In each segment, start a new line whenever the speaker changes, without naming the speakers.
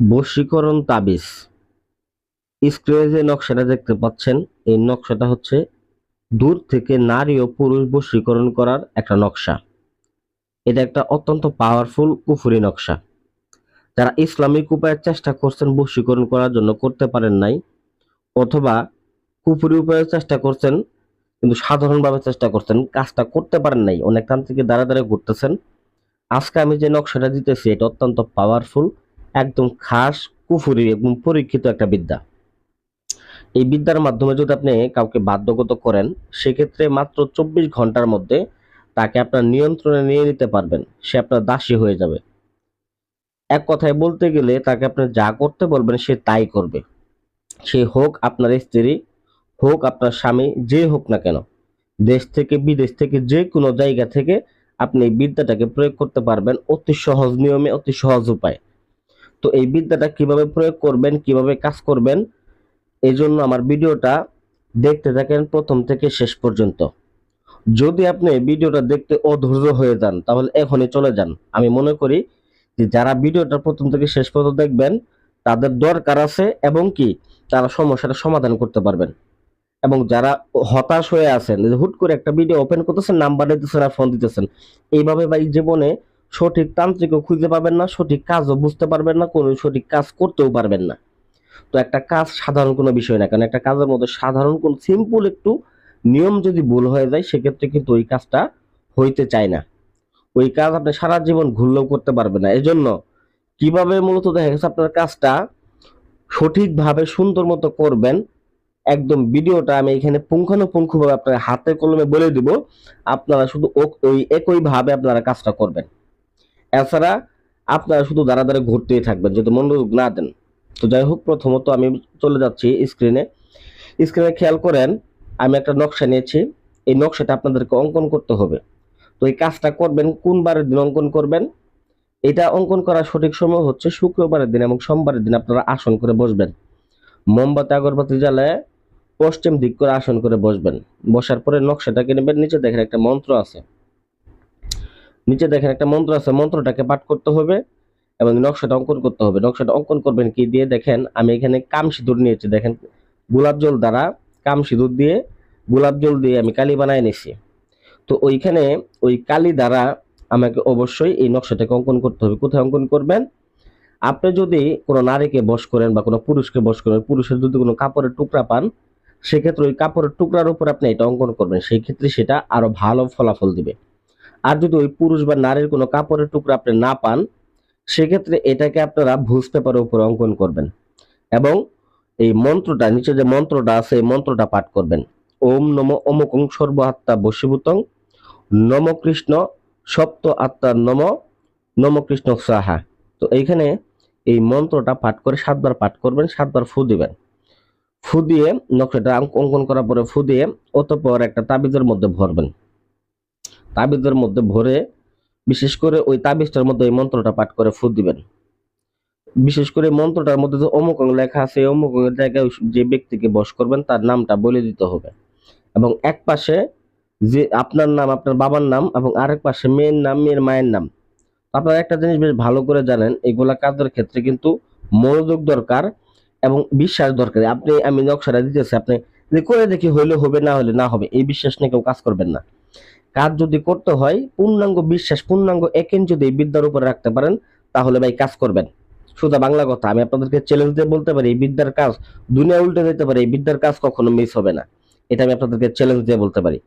বশীকরণ তাবিজ। স্ক্রিনে যে নকশাটা দেখতে পাচ্ছেন, এই নকশাটা হচ্ছে দূর থেকে নারী ও পুরুষ বশীকরণ করার একটা নকশা। এটা একটা অত্যন্ত পাওয়ারফুল কুফুরি নকশা। যারা ইসলামিক উপায়ে চেষ্টা করছেন বশীকরণ করার জন্য করতে পারেন নাই, অথবা কুফুরি উপায়ে চেষ্টা করছেন, কিন্তু সাধারণভাবে চেষ্টা করছেন, কাজটা করতে পারেন নাই অনেক তান্ত্রিকে দাঁড়া দাঁড়িয়ে ঘুরতেছেন। আজকে আমি যে নকশাটা দিতেছি, এটা অত্যন্ত পাওয়ারফুল একদম খাস কুফুরি এবং পরীক্ষিত একটা বিদ্যা। এই বিদ্যার মাধ্যমে যদি আপনি কাউকে বাধ্যগত করেন, সেক্ষেত্রে মাত্র চব্বিশ ঘণ্টার মধ্যে তাকে আপনার নিয়ন্ত্রণে নিয়ে নিতে পারবেন। সে আপনার দাসী হয়ে যাবে। এক কথায় বলতে গেলে তাকে আপনি যা করতে বলবেন, সে তাই করবে। সে হোক আপনার স্ত্রী, হোক আপনার স্বামী, যে হোক না কেন, দেশ থেকে, বিদেশ থেকে, যে কোনো জায়গা থেকে আপনি বিদ্যাটাকে প্রয়োগ করতে পারবেন অতি সহজ নিয়মে, অতি সহজ উপায়। তো এই বিদ্যাটা কীভাবে প্রয়োগ করবেন, কীভাবে কাজ করবেন এই জন্য আমার ভিডিওটা দেখতে থাকেন প্রথম থেকে শেষ পর্যন্ত। যদি আপনি ভিডিওটা দেখতে অধৈর্য হয়ে যান, তাহলে এখনই চলে যান। আমি মনে করি যে যারা ভিডিওটা প্রথম থেকে শেষ পর্যন্ত দেখবেন, তাদের দরকার আছে এবং কি, তারা সমস্যাটা সমাধান করতে পারবেন। এবং যারা হতাশ হয়ে আছেন হুট করে একটা ভিডিও ওপেন করতেছেন নাম্বার দিতেছেন আর ফোন দিতেছেন, এইভাবে ভাই জীবনে সঠিক তান্ত্রিকও খুঁজে পাবেন না, সঠিক কাজও বুঝতে পারবেন না, কোনো সঠিক কাজ করতেও পারবেন না। তো একটা কাজ সাধারণ কোনো বিষয় না, কারণ একটা কাজের মধ্যে সাধারণ কোন সিম্পল একটু নিয়ম যদি ভুল হয়ে যায়, সেক্ষেত্রে কিন্তু ওই কাজটা হইতে চায় না। ওই কাজ আপনি সারা জীবন ঘুরলেও করতে পারবেন না। এজন্য কীভাবে মূলত দেখা গেছে আপনার কাজটা সঠিকভাবে সুন্দর মতো করবেন, একদম ভিডিওটা আমি এখানে পুঙ্খানুপুঙ্খভাবে আপনার হাতে কলমে বলে দিব, আপনারা শুধু ওই একইভাবে আপনারা কাজটা করবেন। এছাড়া আপনারা শুধু দাঁড়া দাঁড়া ঘুরতেই থাকবেন, যদি মনোযোগ না দেন। তো যাই হোক, প্রথমত আমি চলে যাচ্ছি স্ক্রিনে স্ক্রিনে খেয়াল করেন, আমি একটা নকশা নিয়েছি। এই নকশাটা আপনাদেরকে অঙ্কন করতে হবে। তো এই কাজটা করবেন, কোন বারের দিন অঙ্কন করবেন? এটা অঙ্কন করার সঠিক সময় হচ্ছে শুক্রবারের দিন এবং সোমবারের দিন আপনারা আসন করে বসবেন। মোমবাতি, আগরবাতি জ্বালায় পশ্চিম দিক করে আসন করে বসবেন। বসার পরে নকশাটাকে নেবেন, নিচে দেখেন একটা মন্ত্র আছে। নিচে দেখেন একটা মন্ত্র আছে, মন্ত্রটাকে পাঠ করতে হবে এবং নকশাটা অঙ্কন করতে হবে। নকশাটা অঙ্কন করবেন কি দিয়ে? দেখেন, আমি এখানে কাম সিঁদুর নিয়েছি। দেখেন, গোলাপ জল দ্বারা কাম সিঁদুর দিয়ে, গোলাপ জল দিয়ে আমি কালি বানায় নিছি। তো ওইখানে ওই কালি দ্বারা আমাকে অবশ্যই এই নকশাটাকে অঙ্কন করতে হবে। কোথায় অঙ্কন করবেন? আপনি যদি কোনো নারীকে বশ করেন বা কোনো পুরুষকে বশ করেন পুরুষের যদি কোনো কাপড়ের টুকরা পান, সেক্ষেত্রে ওই কাপড়ের টুকরার উপর আপনি এটা অঙ্কন করবেন। সেই ক্ষেত্রে সেটা আরও ভালো ফলাফল দিবে। আর যদি ওই পুরুষ বা নারীর কোনো কাপড়ের টুকরা আপনি না পান, সেক্ষেত্রে এটাকে আপনারা ভুজ পেপারের উপর অঙ্কন করবেন। এবং এই মন্ত্রটা, নিচে যে মন্ত্রটা আছে, এই মন্ত্রটা পাঠ করবেন। ওম নম অমুকং আত্মা বশীভূতং, নম কৃষ্ণ সপ্ত আত্মার নম নম কৃষ্ণ সাহা তো এইখানে এই মন্ত্রটা পাঠ করে সাতবার পাঠ করবেন, সাতবার ফু দিবেন। ফু দিয়ে নকশাটা অঙ্কন করার পরে ফু দিয়ে অতঃপর একটা তাবিজের মধ্যে ভরবেন। তাবিজের মধ্যে ভরে, বিশেষ করে ওই তাবিজটার মধ্যে এই মন্ত্রটা পাঠ করে ফু দিবেন। বিশেষ করে মন্ত্রটার মধ্যে যে অমুক অঙ্গ লেখা আছে অমুক অঙ্গের জায়গায় যে ব্যক্তিকে বস করবেন, তার নামটা বলে দিতে হবে। এবং এক পাশে যে আপনার নাম, আপনার বাবার নাম এবং আরেক পাশে মেয়ের নাম, মেয়ের মায়ের নাম। আপনারা একটা জিনিস বেশ ভালো করে জানেন এগুলা কাজের ক্ষেত্রে কিন্তু মনোযোগ দরকার এবং বিশ্বাস দরকার। আপনি, আমি নকশাটা দিতেছি, আপনি যে করে দেখি হইলে হবে, না হলে না হবে, এই বিশ্বাস নিয়ে কেউ কাজ করবেন না। কাজ যদি করতে হয়, পূর্ণাঙ্গ বিশ্বাস, পূর্ণাঙ্গ একেন যদি বিদ্যার উপরে রাখতে পারেন, তাহলে ভাই কাজ করবেন। শুধু বাংলা কথা, আমি আপনাদেরকে চ্যালেঞ্জ দিয়ে বলতে পারি, এই বিদ্যার কাজ দুনিয়া উল্টে যেতে পারে, এই বিদ্যার কাজ কখনো মিস হবে না। এটা আমি আপনাদেরকে চ্যালেঞ্জ দিয়ে বলতে পারি।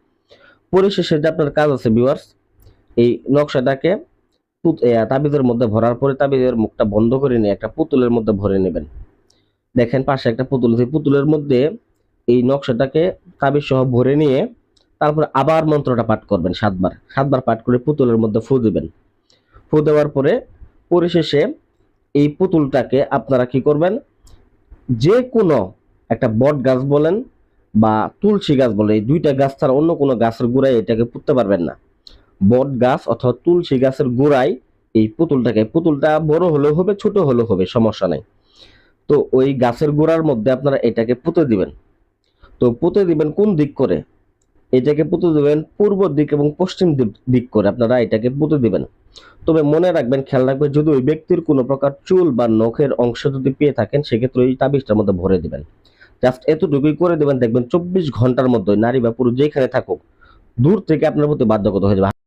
পরিশেষে যে আপনার কাজ আছে ভিউয়ার্স এই নকশাটাকে তাবিজের মধ্যে ভরার পরে তাবিজের মুখটা বন্ধ করে নিয়ে একটা পুতুলের মধ্যে ভরে নেবেন। দেখেন পাশে একটা পুতুল আছে পুতুলের মধ্যে এই নকশাটাকে তাবিজ সহ ভরে নিয়ে তারপর আবার মন্ত্রটা পাঠ করবেন সাতবার। সাতবার পাঠ করে পুতুলের মধ্যে ফু দেবেন। ফু দেওয়ার পরে পরিশেষে এই পুতুলটাকে আপনারা কি করবেন? যে কোনো একটা বট গাছ বলেন বা তুলসী গাছ বলেন, এই দুইটা গাছ ছাড়া অন্য কোনো গাছের গোড়ায় এটাকে পুঁততে পারবেন না। বট গাছ অথবা তুলসী গাছের গোড়ায় এই পুতুলটাকে, পুতুলটা বড় হলেও হবে, ছোট হলেও হবে, সমস্যা নাই। তো ওই গাছের গোড়ার মধ্যে আপনারা এটাকে পুঁতে দিবেন। তো পুঁতে দিবেন কোন দিক করে? এটাকে পুঁতে দেবেন পূর্ব দিক এবং পশ্চিম দিক- করে। আপনারা এটাকে পুঁতে দেবেন। তবে মনে রাখবেন, খেয়াল রাখবেন, যদি ওই ব্যক্তির কোনো প্রকার চুল বা নখের অংশ যদি পেয়ে থাকেন, সেক্ষেত্রে ওই তাবিজটার মধ্যে ভরে দেবেন। জাস্ট এতটুকুই করে দেবেন। দেখবেন চব্বিশ ঘণ্টার মধ্যে নারী বা পুরুষ যেখানে থাকুক, দূর থেকে আপনার প্রতি বাধ্যগত হয়ে যাবে।